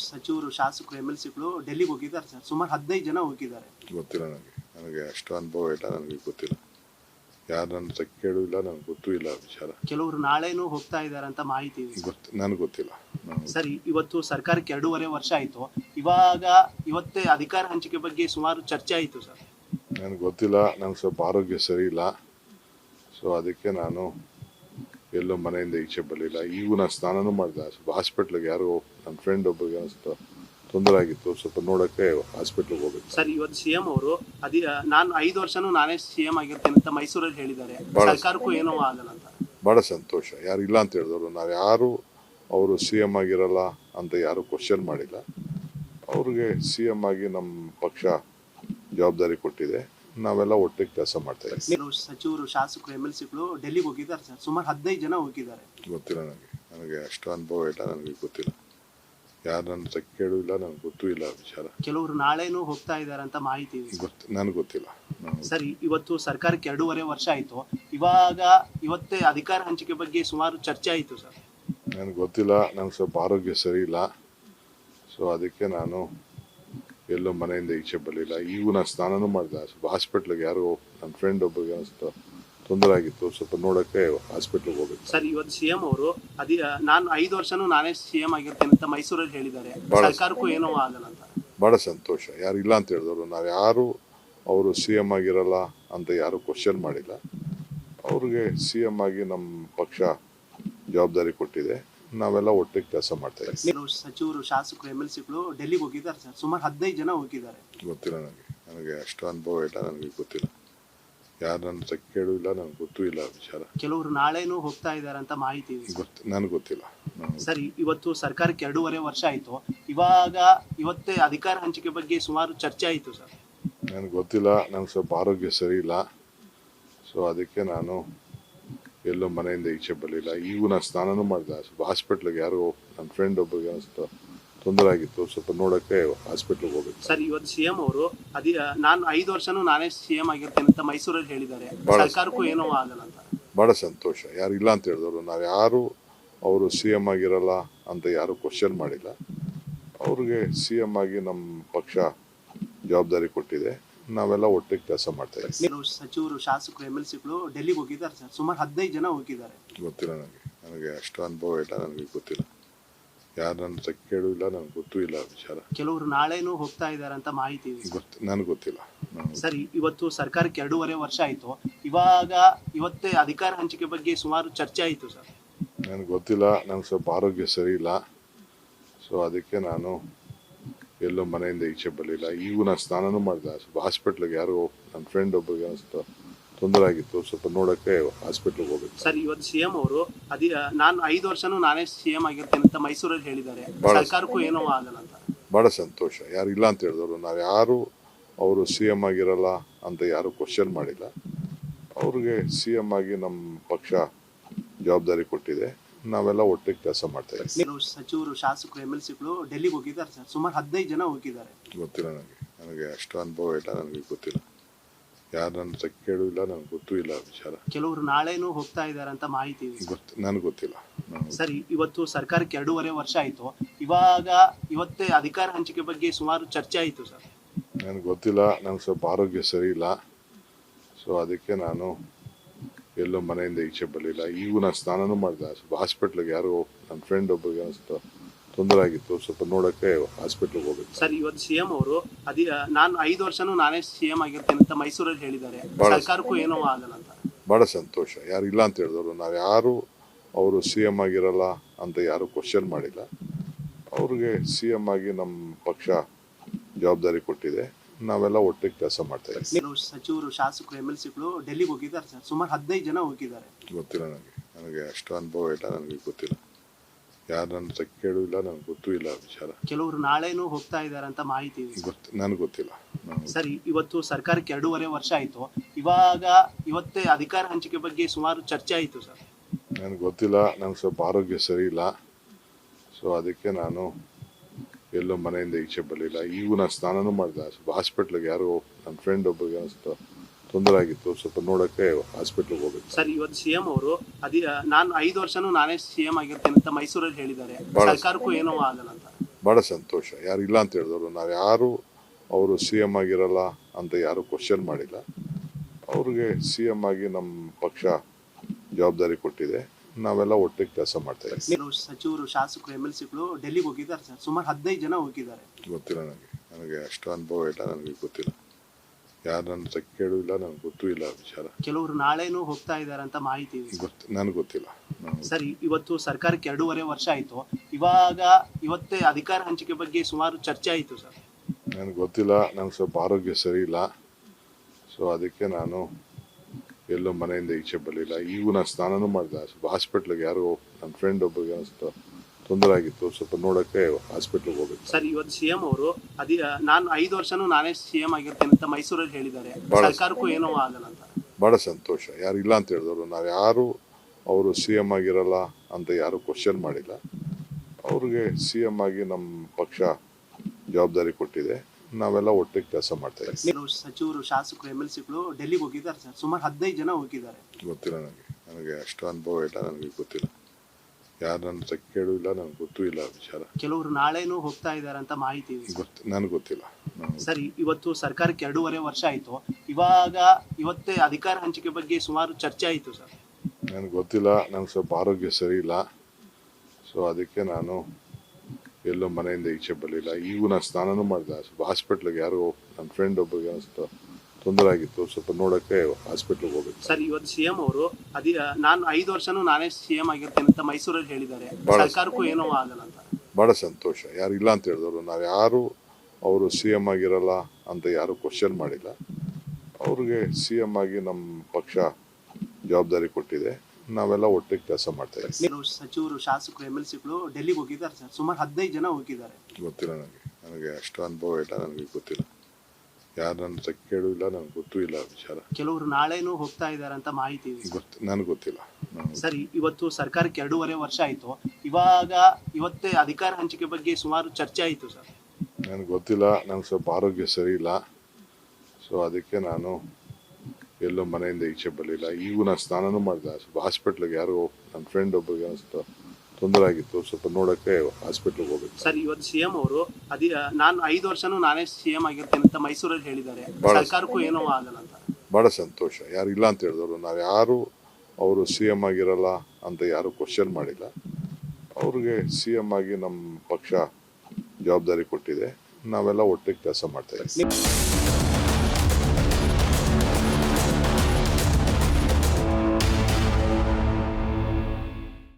ಸಚಿವರು ಶಾಸಕರು M L ಸಿಗಳು ಡೆಲ್ಲಿಗೆ ಹೋಗಿದ್ದಾರೆ ಸರ್. ಸುಮಾರು ಹದಿನೈದು ಜನ ಹೋಗಿದ್ದಾರೆ. ಗೊತ್ತಿಲ್ಲ ನನಗೆ. ನನಗೆ ಅಷ್ಟು ಅನುಭವ ಇಲ್ಲ ನನಗೆ ಗೊತ್ತಿಲ್ಲ. ಯಾರು ನನ್ನ ಹತ್ರ ಕೇಳು ಇಲ್ಲ ನನಗೆ ಗೊತ್ತೂ ಇಲ್ಲ ಆ ವಿಚಾರ. ಕೆಲವರು ನಾಳೆನೂ ಹೋಗ್ತಾ ಇದ್ದಾರೆ ಅಂತ ಮಾಹಿತಿ ಇದೆ. ಗೊತ್ತು ನನಗೆ ಗೊತ್ತಿಲ್ಲ. ನಾನು ಸರ್ ಇ- ಇವತ್ತು ಸರ್ಕಾರಕ್ಕೆ ಎರಡೂವರೆ ವರ್ಷ ಆಯಿತು. ಇವಾಗ ಇವತ್ತೇ ಅಧಿಕಾರ ಹಂಚಿಕೆ ಬಗ್ಗೆ ಸುಮಾರು ಚರ್ಚೆ ಆಯಿತು ಸರ್. ನನಗೆ ಗೊತ್ತಿಲ್ಲ ನನಗೆ ಸ್ವಲ್ಪ ಆರೋಗ್ಯ ಸರಿ ಇಲ್ಲ. ಸೊ ಅದಕ್ಕೆ ನಾನು ಎಲ್ಲೋ ಮನೆಯಿಂದ ಈಚೆ ಬರಲಿಲ್ಲ. ಈಗೂ ನಾನು ಸ್ನಾನನೂ ಮಾಡಿದೆ. ಸ್ವಲ್ಪ ಹಾಸ್ಪಿಟ್ಲಿಗೆ ಯಾರೋ ನನ್ನ ಫ್ರೆಂಡ್ ಒಬ್ಬರಿಗೆ ಸ್ವಲ್ಪ ತೊಂದರೆ ಆಗಿತ್ತು. ಸ್ವಲ್ಪ ನೋಡೋಕ್ಕೆ ಹಾಸ್ಪಿಟ್ಲಿಗೆ ಹೋಗ್ಬೇಕು. ಸರ್ ಇವತ್ತು ಸಿಎಂ ಅವರು ಅದೇ ನಾನು ಐದು ವರ್ಷನೂ ನಾನೇ ಸಿಎಂ ಆಗಿರ್ತೇನೆ ಅಂತ ಮೈಸೂರಲ್ಲಿ ಹೇಳಿದ್ದಾರೆ. ಸರ್ಕಾರಕ್ಕೂ ಏನೋ ಆಗಲ್ಲ ಅಂತ. ಭಾಳ ಸಂತೋಷ. ಯಾರು ಇಲ್ಲ ಅಂತ ಹೇಳಿದವರು. ನಾವು ಯಾರು ಅವರು ಸಿ ಎಂ ಆಗಿರಲ್ಲ ಅಂತ ಯಾರು ಕ್ವಶನ್ ಮಾಡಿಲ್ಲ. ಅವ್ರಿಗೆ ಸಿ ಎಂ ಆಗಿ ನಮ್ಮ ಪಕ್ಷ ಜವಾಬ್ದಾರಿ ಕೊಟ್ಟಿದೆ. ನಾವೆಲ್ಲ ಒಟ್ಟಿಗೆ ಕೆಲಸ ಮಾಡ್ತಾ ಇದ್ದೀವಿ. ಸಚಿವರು ಶಾಸಕರು ಎಂ ಎಲ್ ಸಿಗಳು ಡೆಲ್ಲಿಗೆ ಹೋಗಿದ್ದಾರೆ ಸರ್. ಸುಮಾರು ಹದಿನೈದು ಜನ ಹೋಗಿದ್ದಾರೆ. ಗೊತ್ತಿಲ್ಲ ನನಗೆ. ನನಗೆ ಅಷ್ಟು ಅನುಭವ ಇಲ್ಲ ನನಗೆ ಗೊತ್ತಿಲ್ಲ. ಯಾರು ನನ್ನ ಹತ್ರ ಕೇಳೂ ಇಲ್ಲ ನನಗೆ ಗೊತ್ತೂ ಇಲ್ಲ ಆ ವಿಚಾರ. ಕೆಲವರು ನಾಳೆನೂ ಹೋಗ್ತಾ ಇದ್ದಾರೆ ಅಂತ ಮಾಹಿತಿ ಇದೆ ಗೊತ್ತು ನನಗೆ ಗೊತ್ತಿಲ್ಲ. ಸರಿ ಸರ್ ಇವತ್ತು ಸರ್ಕಾರಕ್ಕೆ ಎರಡೂವರೆ ವರ್ಷ ಆಯ್ತು. ಇವಾಗ ಇವತ್ತೇ ಅಧಿಕಾರ ಹಂಚಿಕೆ ಬಗ್ಗೆ ಸುಮಾರು ಚರ್ಚೆ ಆಯಿತು ಸರ್. ನನಗೆ ಗೊತ್ತಿಲ್ಲ ನನಗೆ ಸ್ವಲ್ಪ ಆರೋಗ್ಯ ಸರಿ ಇಲ್ಲ. ಸೊ ಅದಕ್ಕೆ ನಾನು ಎಲ್ಲೋ ಮನೆಯಿಂದ ಈಚೆ ಬರಲಿಲ್ಲ. ಈಗೂ ನಾನು ಸ್ನಾನನೂ ಮಾಡಿದೆ. ಸ್ವಲ್ಪ ಹಾಸ್ಪಿಟ್ಲಿಗೆ ಯಾರೋ ನನ್ನ ಫ್ರೆಂಡ್ ಒಬ್ಬರಿಗೆ ಸ್ವಲ್ಪ ತೊಂದರೆ ಆಗಿತ್ತು. ಸ್ವಲ್ಪ ನೋಡೋಕ್ಕೆ ಹಾಸ್ಪಿಟ್ಲಿಗೆ ಹೋಗ್ಬೇಕು ಸರ್ ಇವತ್ತು ಸಿಎಂ ಅವರು ಅದಿ ನಾನು ಐದು ವರ್ಷನೂ ನಾನೇ ಸಿಎಂ ಆಗಿರ್ತೇನೆ ಅಂತ ಮೈಸೂರಲ್ಲಿ ಹೇಳಿದ್ದಾರೆ. ಬಹಳ- ಸರ್ಕಾರಕ್ಕೂ ಏನೋ ಆಗಲ್ಲ ಅಂತ. ಭಾಳ ಸಂತೋಷ. ಯಾರು ಇಲ್ಲ ಅಂತ ಹೇಳಿದ್ರು ನಾವು ಯಾರು ಅವರು ಸಿ ಎಂ ಆಗಿರಲ್ಲ ಅಂತ ಯಾರು ಕ್ವಶನ್ ಮಾಡಿಲ್ಲ. ಅವ್ರಿಗೆ ಸಿ ಎಂ ಆಗಿ ನಮ್ಮ ಪಕ್ಷ ಜವಾಬ್ದಾರಿ ಕೊಟ್ಟಿದೆ. ನಾವೆಲ್ಲ ಒಟ್ಟಿಗೆ ಕೆಲಸ ಮಾಡ್ತಾ ಇದ್ದೀವಿ. ಕೆಲವು ಸಚಿವರು ಶಾಸಕರು ಎಂ ಎಲ್ ಸಿಗಳು ಡೆಲ್ಲಿಗೆ ಹೋಗಿದ್ದಾರೆ ಸರ್. ಸುಮಾರು ಹದಿನೈದು ಜನ ಹೋಗಿದ್ದಾರೆ. ಗೊತ್ತಿಲ್ಲ ನನಗೆ. ನನಗೆ ಅಷ್ಟು ಅನುಭವ ಇಲ್ಲ ನನಗೆ ಗೊತ್ತಿಲ್ಲ. ಯಾರು ನನ್ನ ಹತ್ರ ಕೇಳು ಇಲ್ಲ ನನಗೆ ಗೊತ್ತೂ ಇಲ್ಲ ಆ ವಿಚಾರ. ಕೆಲವರು ನಾಳೆನೂ ಹೋಗ್ತಾ ಇದ್ದಾರೆ ಅಂತ ಮಾಹಿತಿ ಇದೆ ಗೊತ್ತು ನನಗೆ ಗೊತ್ತಿಲ್ಲ. ಸರಿ ಸರ್ ಇ- ಇವತ್ತು ಸರ್ಕಾರಕ್ಕೆ ಎರಡೂವರೆ ವರ್ಷ ಆಯ್ತು. ಇವಾಗ ಇವತ್ತೇ ಅಧಿಕಾರ ಹಂಚಿಕೆ ಬಗ್ಗೆ ಸುಮಾರು ಚರ್ಚೆ ಆಯಿತು ಸರ್. ನನಗೆ ಗೊತ್ತಿಲ್ಲ ನನಗೆ ಸ್ವಲ್ಪ ಆರೋಗ್ಯ ಸರಿ ಇಲ್ಲ. ಸೊ ಅದಕ್ಕೆ ನಾನು ಎಲ್ಲೋ ಮನೆಯಿಂದ ಈಚೆ ಬರಲಿಲ್ಲ. ಈಗೂ ನಾನು ಸ್ನಾನನೂ ಮಾಡಿದೆ. ಸ್ವಲ್ಪ ಹಾಸ್ಪಿಟ್ಲಿಗೆ ಯಾರೋ ನನ್ನ ಫ್ರೆಂಡ್ ಒಬ್ಬರಿಗೆ ಸ್ವಲ್ಪ ತೊಂದರೆ ಆಗಿತ್ತು. ಸ್ವಲ್ಪ ನೋಡೋಕ್ಕೆ ಹಾಸ್ಪಿಟ್ಲಿಗೆ ಹೋಗಬೇಕು ಸರ್ ಇವತ್ತು ಸಿಎಂ ಅವರು ಅದೇ ನಾನು ಐದು ವರ್ಷನೂ ನಾನೇ ಸಿಎಂ ಆಗಿರ್ತೇನೆ ಅಂತ ಮೈಸೂರಲ್ಲಿ ಹೇಳಿದ್ದಾರೆ. ಬಹಳ- ಸರ್ಕಾರಕ್ಕೂ ಏನೋ ಆಗಲ್ಲ ಅಂತ. ಭಾಳ ಸಂತೋಷ. ಯಾರು ಇಲ್ಲ ಅಂತ ಹೇಳಿದವರು. ನಾವು ಯಾರು ಅವರು ಸಿ ಎಂ ಆಗಿರಲ್ಲ ಅಂತ ಯಾರು ಕ್ವಶನ್ ಮಾಡಿಲ್ಲ. ಅವ್ರಿಗೆ ಸಿ ಎಂ ಆಗಿ ನಮ್ಮ ಪಕ್ಷ ಜವಾಬ್ದಾರಿ ಕೊಟ್ಟಿದೆ. ನಾವೆಲ್ಲ ಒಟ್ಟಿಗೆ ಕೆಲಸ ಮಾಡ್ತಾ ಇದ್ದೀವಿ. ಸಚಿವರು ಶಾಸಕರು ಎಂ ಎಲ್ ಸಿಗಳು ಡೆಲ್ಲಿಗೆ ಹೋಗಿದ್ದಾರೆ ಸರ್. ಸುಮಾರು ಹದಿನೈದು ಜನ ಹೋಗಿದ್ದಾರೆ. ಗೊತ್ತಿಲ್ಲ ನನಗೆ. ನನಗೆ ಅಷ್ಟು ಅನುಭವ ಇಲ್ಲ ನನಗೆ ಗೊತ್ತಿಲ್ಲ. ಯಾರು ನನ್ನ ಹತ್ರ ಕೇಳೂ ಇಲ್ಲ ನನಗೆ ಗೊತ್ತೂ ಇಲ್ಲ ಆ ವಿಚಾರ. ಕೆಲವರು ನಾಳೆನೂ ಹೋಗ್ತಾ ಇದ್ದಾರೆ ಅಂತ ಮಾಹಿತಿ ಇದೆ ಗೊತ್ತು ನನಗೆ ಗೊತ್ತಿಲ್ಲ. ನಾನು ಸರ್ ಇ- ಇವತ್ತು ಸರ್ಕಾರಕ್ಕೆ ಎರಡೂವರೆ ವರ್ಷ ಆಯಿತು. ಇವಾಗ ಇವತ್ತೇ ಅಧಿಕಾರ ಹಂಚಿಕೆ ಬಗ್ಗೆ ಸುಮಾರು ಚರ್ಚೆ ಆಯಿತು ಸರ್. ನನಗೆ ಗೊತ್ತಿಲ್ಲ ನನಗೆ ಸ್ವಲ್ಪ ಆರೋಗ್ಯ ಸರಿ ಇಲ್ಲ. ಸೊ ಅದಕ್ಕೆ ನಾನು ಎಲ್ಲೋ ಮನೆಯಿಂದ ಈಚೆ ಬರಲಿಲ್ಲ. ಈಗೂ ನಾನು ಸ್ನಾನನೂ ಮಾಡಿದೆ. ಸ್ವಲ್ಪ ಹಾಸ್ಪಿಟ್ಲಿಗೆ ಯಾರೋ ನನ್ನ ಫ್ರೆಂಡ್ ಒಬ್ಬರಿಗೆ ಸ್ವಲ್ಪ ತೊಂದರೆ ಆಗಿತ್ತು. ಸ್ವಲ್ಪ ನೋಡೋಕ್ಕೆ ಹಾಸ್ಪಿಟ್ಲಿಗೆ ಹೋಗಿದ್ದೆ. ಸರ್ ಇವತ್ತು ಸಿಎಂ ಅವರು ಅದಿ ನಾನು ಐದು ವರ್ಷನೂ ನಾನೇ ಸಿಎಂ ಆಗಿರ್ತೇನೆ ಅಂತ ಮೈಸೂರಲ್ಲಿ ಹೇಳಿದ್ದಾರೆ. ಬಹಳ- ಸರ್ಕಾರಕ್ಕೂ ಏನೋ ಆಗಲ್ಲ ಅಂತ. ಭಾಳ ಸಂತೋಷ. ಯಾರು ಇಲ್ಲ ಅಂತ ಹೇಳಿದವರು. ನಾವು ಯಾರು ಅವರು ಸಿ ಎಂ ಆಗಿರಲ್ಲ ಅಂತ ಯಾರು ಕ್ವಶನ್ ಮಾಡಿಲ್ಲ. ಅವ್ರಿಗೆ ಸಿ ಎಂ ಆಗಿ ನಮ್ಮ ಪಕ್ಷ ಜವಾಬ್ದಾರಿ ಕೊಟ್ಟಿದೆ. ನಾವೆಲ್ಲ ಒಟ್ಟಿಗೆ ಕೆಲಸ ಮಾಡ್ತಾ ಇದ್ದೀವಿ. ಸಚಿವರು ಶಾಸಕರು ಎಂ ಎಲ್ ಸಿಗಳು ಡೆಲ್ಲಿಗೆ ಹೋಗಿದ್ದಾರೆ ಸರ್. ಸುಮಾರು ಹದಿನೈದು ಜನ ಹೋಗಿದ್ದಾರೆ. ಗೊತ್ತಿಲ್ಲ ನನಗೆ. ನನಗೆ ಅಷ್ಟು ಅನುಭವ ಇಲ್ಲ ನನಗೆ ಗೊತ್ತಿಲ್ಲ. ಯಾರು ನನ್ನ ಇಲ್ಲ ನನಗೆ ಗೊತ್ತೂ ಇಲ್ಲ ಆ ವಿಚಾರ. ಕೆಲವರು ನಾಳೆನೂ ಹೋಗ್ತಾ ಇದ್ದಾರೆ ಅಂತ ಮಾಹಿತಿ ಇದೆ ಗೊತ್ತು ನನಗೆ ಗೊತ್ತಿಲ್ಲ. ಸರಿ ಸರ್ ಇ- ಇವತ್ತು ಸರ್ಕಾರಕ್ಕೆ ಎರಡೂವರೆ ವರ್ಷ ಆಯಿತು. ಇವಾಗ ಇವತ್ತೇ ಅಧಿಕಾರ ಹಂಚಿಕೆ ಬಗ್ಗೆ ಸುಮಾರು ಚರ್ಚೆ ಆಯಿತು ಸರ್. ನನಗೆ ಗೊತ್ತಿಲ್ಲ ನನಗೆ ಸ್ವಲ್ಪ ಆರೋಗ್ಯ ಸರಿ ಇಲ್ಲ. ಸೊ ಅದಕ್ಕೆ ನಾನು ಎಲ್ಲೋ ಮನೆಯಿಂದ ಈಚೆ ಬರಲಿಲ್ಲ. ಈಗೂ ನಾನು ಸ್ನಾನನೂ ಮಾಡಿದೆ. ಸ್ವಲ್ಪ ಹಾಸ್ಪಿಟ್ಲಿಗೆ ಯಾರೋ ನನ್ನ ಫ್ರೆಂಡ್ ಒಬ್ಬರಿಗೆ ಸ್ವಲ್ಪ ತೊಂದರೆ ಆಗಿತ್ತು. ಸ್ವಲ್ಪ ನೋಡೋಕ್ಕೆ ಹಾಸ್ಪಿಟ್ಲಿಗೆ ಹೋಗಿದ್ದೆ. ಸರ್ ಇವತ್ತು ಸಿಎಂ ಅವರು ಅದಿ ನಾನು ಐದು ವರ್ಷನೂ ನಾನೇ ಸಿಎಂ ಆಗಿರ್ತೇನೆ ಅಂತ ಮೈಸೂರಲ್ಲಿ ಹೇಳಿದ್ದಾರೆ. ಬಹಳ- ಸರ್ಕಾರಕ್ಕೂ ಏನೋ ಆಗಲ್ಲ ಅಂತ. ಭಾಳ ಸಂತೋಷ. ಯಾರು ಇಲ್ಲ ಅಂತ ಹೇಳಿದವರು. ನಾವು ಯಾರು ಅವರು ಸಿ ಎಂ ಆಗಿರಲ್ಲ ಅಂತ ಯಾರು ಕ್ವಶನ್ ಮಾಡಿಲ್ಲ. ಅವ್ರಿಗೆ ಸಿ ಎಂ ಆಗಿ ನಮ್ಮ ಪಕ್ಷ ಜವಾಬ್ದಾರಿ ಕೊಟ್ಟಿದೆ. ನಾವೆಲ್ಲ ಒಟ್ಟಿಗೆ ಕೆಲಸ ಮಾಡ್ತಾ ಇದ್ದೀವಿ. ಕೆಲವು ಸಚಿವರು ಶಾಸಕರು ಎಂ ಎಲ್ ಸಿಗಳು ಡೆಲ್ಲಿಗೆ ಹೋಗಿದ್ದಾರೆ ಸರ್. ಸುಮಾರು ಹದಿನೈದು ಜನ ಹೋಗಿದ್ದಾರೆ. ಗೊತ್ತಿಲ್ಲ ನನಗೆ. ನನಗೆ ಅಷ್ಟು ಅನುಭವ ಇಲ್ಲ ನನಗೆ ಗೊತ್ತಿಲ್ಲ. ಯಾರು ನನ್ನ ಹತ್ರ ಕೇಳು ಇಲ್ಲ ನನಗೆ ಗೊತ್ತೂ ಇಲ್ಲ ಆ ವಿಚಾರ. ಕೆಲವರು ನಾಳೆನೂ ಹೋಗ್ತಾ ಇದ್ದಾರೆ ಅಂತ ಮಾಹಿತಿ ಇದೆ ಗೊತ್ತು ನನಗೆ ಗೊತ್ತಿಲ್ಲ. ನಾನು ಸರ್ ಇ- ಇವತ್ತು ಸರ್ಕಾರಕ್ಕೆ ಎರಡೂವರೆ ವರ್ಷ ಆಯಿತು. ಇವಾಗ ಇವತ್ತೇ ಅಧಿಕಾರ ಹಂಚಿಕೆ ಬಗ್ಗೆ ಸುಮಾರು ಚರ್ಚೆ ಆಯಿತು ಸರ್. ನನಗೆ ಗೊತ್ತಿಲ್ಲ ನನಗೆ ಸ್ವಲ್ಪ ಆರೋಗ್ಯ ಸರಿ ಇಲ್ಲ. ಸೊ ಅದಕ್ಕೆ ನಾನು ಎಲ್ಲೋ ಮನೆಯಿಂದ ಈಚೆ ಬರಲಿಲ್ಲ. ಈಗೂ ನಾನು ಸ್ನಾನನೂ ಮಾಡಿದೆ. ಸ್ವಲ್ಪ ಹಾಸ್ಪಿಟ್ಲಿಗೆ ಯಾರೋ ನನ್ನ ಫ್ರೆಂಡ್ ಒಬ್ಬರಿಗೆ ಸ್ವಲ್ಪ ತೊಂದರೆ ಆಗಿತ್ತು. ಸ್ವಲ್ಪ ನೋಡೋಕ್ಕೆ ಹಾಸ್ಪಿಟ್ಲಿಗೆ ಹೋಗಿದ್ದೆ ಸರ್ ಇವತ್ತು ಸಿಎಂ ಅವರು ಅದೇ ನಾನು ಐದು ವರ್ಷನೂ ನಾನೇ ಸಿಎಂ ಆಗಿರ್ತೇನೆ ಅಂತ ಮೈಸೂರಲ್ಲಿ ಹೇಳಿದ್ದಾರೆ. ಸರ್ಕಾರಕ್ಕೂ ಏನೋ ಆಗಲ್ಲ ಅಂತ. ಭಾಳ ಸಂತೋಷ. ಯಾರು ಇಲ್ಲ ಅಂತ ಹೇಳಿದವರು. ನಾವು ಯಾರು ಅವರು ಸಿ ಎಂ ಆಗಿರಲ್ಲ ಅಂತ ಯಾರು ಕ್ವಶನ್ ಮಾಡಿಲ್ಲ. ಅವ್ರಿಗೆ ಸಿ ಎಂ ಆಗಿ ನಮ್ಮ ಪಕ್ಷ ಜವಾಬ್ದಾರಿ ಕೊಟ್ಟಿದೆ. ನಾವೆಲ್ಲ ಒಟ್ಟಿಗೆ ಕೆಲಸ ಮಾಡ್ತಾ ಇದ್ದೀವಿ. ಕೆಲವು ಸಚಿವರು ಶಾಸಕರು ಎಂ ಎಲ್ ಸಿಗಳು ಡೆಲ್ಲಿಗೆ ಹೋಗಿದ್ದಾರೆ ಸರ್. ಸುಮಾರು ಹದಿನೈದು ಜನ ಹೋಗಿದ್ದಾರೆ. ಗೊತ್ತಿಲ್ಲ ನನಗೆ. ನನಗೆ ಅಷ್ಟು ಅನುಭವ ಇಲ್ಲ ನನಗೆ ಗೊತ್ತಿಲ್ಲ. ಯಾರು ನನ್ನ ಹತ್ರ ಕೇಳೂ ಇಲ್ಲ ನನಗೆ ಗೊತ್ತೂ ಇಲ್ಲ ಆ ವಿಚಾರ. ಕೆಲವರು ನಾಳೆನೂ ಹೋಗ್ತಾ ಇದ್ದಾರೆ ಅಂತ ಮಾಹಿತಿ ಇದೆ ಸರ್. ಗೊತ್ತು ನನಗೆ ಗೊತ್ತಿಲ್ಲ. ನಾನು ಸರ್ ಇ- ಇವತ್ತು ಸರ್ಕಾರಕ್ಕೆ ಎರಡೂವರೆ ವರ್ಷ ಆಯ್ತು. ಇವಾಗ ಇವತ್ತೇ ಅಧಿಕಾರ ಹಂಚಿಕೆ ಬಗ್ಗೆ ಸುಮಾರು ಚರ್ಚೆ ಆಯಿತು ಸರ್. ನನಗೆ ಗೊತ್ತಿಲ್ಲ ನನಗೆ ಸ್ವಲ್ಪ ಆರೋಗ್ಯ ಸರಿ ಇಲ್ಲ. ಸೊ ಅದಕ್ಕೆ ನಾನು ಎಲ್ಲೋ ಮನೆಯಿಂದ ಈಚೆ ಬರಲಿಲ್ಲ. ಈಗೂ ನಾನು ಸ್ನಾನನೂ ಮಾಡಿದೆ. ಸ್ವಲ್ಪ ಹಾಸ್ಪಿಟ್ಲಿಗೆ ಯಾರೋ ನನ್ನ ಫ್ರೆಂಡ್ ಒಬ್ಬರಿಗೆ ಸ್ವಲ್ಪ ತೊಂದರೆ ಆಗಿತ್ತು. ಸ್ವಲ್ಪ ನೋಡೋಕ್ಕೆ ಹಾಸ್ಪಿಟ್ಲಿಗೆ ಹೋಗ್ಬೇಕು ಸರ್ ಇವತ್ತು ಸಿಎಂ ಅವರು ಅದಿ ನಾನು ಐದು ವರ್ಷನೂ ನಾನೇ ಸಿಎಂ ಆಗಿರ್ತೇನೆ ಅಂತ ಮೈಸೂರಲ್ಲಿ ಹೇಳಿದ್ದಾರೆ. ಬಹಳ- ಸರ್ಕಾರಕ್ಕೂ ಏನೋ ಆಗಲ್ಲ ಅಂತ. ಭಾಳ ಸಂತೋಷ. ಯಾರು ಇಲ್ಲ ಅಂತ ಹೇಳಿದ್ರು ನಾವು ಯಾರು ಅವರು ಸಿ ಎಂ ಆಗಿರಲ್ಲ ಅಂತ ಯಾರು ಕ್ವಶನ್ ಮಾಡಿಲ್ಲ. ಅವ್ರಿಗೆ ಸಿ ಎಂ ಆಗಿ ನಮ್ಮ ಪಕ್ಷ ಜವಾಬ್ದಾರಿ ಕೊಟ್ಟಿದೆ. ನಾವೆಲ್ಲ ಒಟ್ಟಿಗೆ ಕೆಲಸ ಮಾಡ್ತಾ ಇದ್ದೀವಿ. ಸಚಿವರು ಶಾಸಕರು ಎಂ ಎಲ್ ಸಿಗಳು ಡೆಲ್ಲಿಗೆ ಹೋಗಿದ್ದಾರೆ ಸರ್. ಸುಮಾರು ಹದಿನೈದು ಜನ ಹೋಗಿದ್ದಾರೆ. ಗೊತ್ತಿಲ್ಲ ನನಗೆ. ನನಗೆ ಅಷ್ಟು ಅನುಭವ ಇಲ್ಲ ನನಗೆ ಗೊತ್ತಿಲ್ಲ. ಯಾರು ನನ್ನ ಹತ್ರ ಕೇಳಿಲ್ಲ ಇಲ್ಲ ನನಗೆ ಗೊತ್ತೂ ಇಲ್ಲ ಆ ವಿಚಾರ. ಕೆಲವರು ನಾಳೆನೂ ಹೋಗ್ತಾ ಇದ್ದಾರೆ ಅಂತ ಮಾಹಿತಿ ಇದೆ ಸರ್. ಗೊತ್ತು ನನಗೆ ಗೊತ್ತಿಲ್ಲ. ಸರಿ ಸರ್ ಇ- ಇವತ್ತು ಸರ್ಕಾರಕ್ಕೆ ಎರಡೂವರೆ ವರ್ಷ ಆಯ್ತು. ಇವಾಗ ಇವತ್ತೇ ಅಧಿಕಾರ ಹಂಚಿಕೆ ಬಗ್ಗೆ ಸುಮಾರು ಚರ್ಚೆ ಆಯಿತು ಸರ್. ನನಗೆ ಗೊತ್ತಿಲ್ಲ ನನಗೆ ಸ್ವಲ್ಪ ಆರೋಗ್ಯ ಸರಿ ಇಲ್ಲ. ಸೊ ಅದಕ್ಕೆ ನಾನು ಎಲ್ಲೋ ಮನೆಯಿಂದ ಈಚೆ ಬರಲಿಲ್ಲ. ಈಗೂ ನಾನು ಸ್ನಾನನೂ ಮಾಡಿದೆ. ಸ್ವಲ್ಪ ಹಾಸ್ಪಿಟ್ಲಿಗೆ ಯಾರೋ ನನ್ನ ಫ್ರೆಂಡ್ ಒಬ್ಬರಿಗೆ ಸ್ವಲ್ಪ ತೊಂದರೆ ಆಗಿತ್ತು. ಸ್ವಲ್ಪ ನೋಡೋಕ್ಕೆ ಹಾಸ್ಪಿಟ್ಲಿಗೆ ಹೋಗ್ಬೇಕು. ಸರ್ ಇವತ್ತು ಸಿಎಂ ಅವರು ಅದೇ ನಾನು ಐದು ವರ್ಷನೂ ನಾನೇ ಸಿಎಂ ಆಗಿರ್ತೇನೆ ಅಂತ ಮೈಸೂರಲ್ಲಿ ಹೇಳಿದ್ದಾರೆ. ಬಹಳ- ಸರ್ಕಾರಕ್ಕೂ ಏನೋ ಆಗಲ್ಲ ಅಂತ. ಭಾಳ ಸಂತೋಷ. ಯಾರು ಇಲ್ಲ ಅಂತ ಹೇಳಿದವರು. ನಾವು ಯಾರು ಅವರು ಸಿ ಎಂ ಆಗಿರಲ್ಲ ಅಂತ ಯಾರು ಕ್ವಶನ್ ಮಾಡಿಲ್ಲ. ಅವ್ರಿಗೆ ಸಿ ಎಂ ಆಗಿ ನಮ್ಮ ಪಕ್ಷ ಜವಾಬ್ದಾರಿ ಕೊಟ್ಟಿದೆ. ನಾವೆಲ್ಲ ಒಟ್ಟಿಗೆ ಕೆಲಸ ಮಾಡ್ತಾ ಇದ್ದೀವಿ. ಸಚಿವರು ಶಾಸಕರು ಎಂ ಎಲ್ ಸಿಗಳು ಡೆಲ್ಲಿಗೆ ಹೋಗಿದ್ದಾರೆ ಸರ್. ಸುಮಾರು ಹದಿನೈದು ಜನ ಹೋಗಿದ್ದಾರೆ. ಗೊತ್ತಿಲ್ಲ ನನಗೆ. ನನಗೆ ಅಷ್ಟು ಅನುಭವ ಇಲ್ಲ ನನಗೆ ಗೊತ್ತಿಲ್ಲ. ಯಾರು ನನ್ನ ಹತ್ರ ಕೇಳೂ ಇಲ್ಲ ನನಗೆ ಗೊತ್ತೂ ಇಲ್ಲ ಆ ವಿಚಾರ. ಕೆಲವರು ನಾಳೆನೂ ಹೋಗ್ತಾ ಇದ್ದಾರೆ ಅಂತ ಮಾಹಿತಿ ಇದೆ ಗೊತ್ತು ನನಗೆ ಗೊತ್ತಿಲ್ಲ. ನಾನು ಸರ್ ಇ- ಇವತ್ತು ಸರ್ಕಾರಕ್ಕೆ ಎರಡೂವರೆ ವರ್ಷ ಆಯಿತು. ಇವಾಗ ಇವತ್ತೇ ಅಧಿಕಾರ ಹಂಚಿಕೆ ಬಗ್ಗೆ ಸುಮಾರು ಚರ್ಚೆ ಆಯಿತು ಸರ್. ನನಗೆ ಗೊತ್ತಿಲ್ಲ ನನಗೆ ಸ್ವಲ್ಪ ಆರೋಗ್ಯ ಸರಿ ಇಲ್ಲ. ಸೊ ಅದಕ್ಕೆ ನಾನು ಎಲ್ಲೋ ಮನೆಯಿಂದ ಈಚೆ ಬರಲಿಲ್ಲ. ಈಗೂ ನಾನು ಸ್ನಾನನೂ ಮಾಡಿದೆ. ಸ್ವಲ್ಪ ಹಾಸ್ಪಿಟ್ಲಿಗೆ ಯಾರೋ ನನ್ನ ಫ್ರೆಂಡ್ ಒಬ್ಬರಿಗೆ ಸ್ವಲ್ಪ ತೊಂದರೆ ಆಗಿತ್ತು. ಸ್ವಲ್ಪ ನೋಡೋಕ್ಕೆ ಹಾಸ್ಪಿಟ್ಲಿಗೆ ಹೋಗ್ಬೇಕು. ಸರ್ ಇವತ್ತು ಸಿಎಂ ಅವರು ಅದಿ ನಾನು ಐದು ವರ್ಷನೂ ನಾನೇ ಸಿಎಂ ಆಗಿರ್ತೇನೆ ಅಂತ ಮೈಸೂರಲ್ಲಿ ಹೇಳಿದ್ದಾರೆ. ಬಹಳ- ಸರ್ಕಾರಕ್ಕೂ ಏನೋ ಆಗಲ್ಲ ಅಂತ. ಭಾಳ ಸಂತೋಷ. ಯಾರು ಇಲ್ಲ ಅಂತ ಹೇಳಿದವರು. ನಾವು ಯಾರು ಅವರು ಸಿ ಎಂ ಆಗಿರಲ್ಲ ಅಂತ ಯಾರು ಕ್ವಶನ್ ಮಾಡಿಲ್ಲ. ಅವ್ರಿಗೆ ಸಿ ಎಂ ಆಗಿ ನಮ್ಮ ಪಕ್ಷ ಜವಾಬ್ದಾರಿ ಕೊಟ್ಟಿದೆ. ನಾವೆಲ್ಲ ಒಟ್ಟಿಗೆ ಕೆಲಸ ಮಾಡ್ತಾ ಇದ್ದೀವಿ.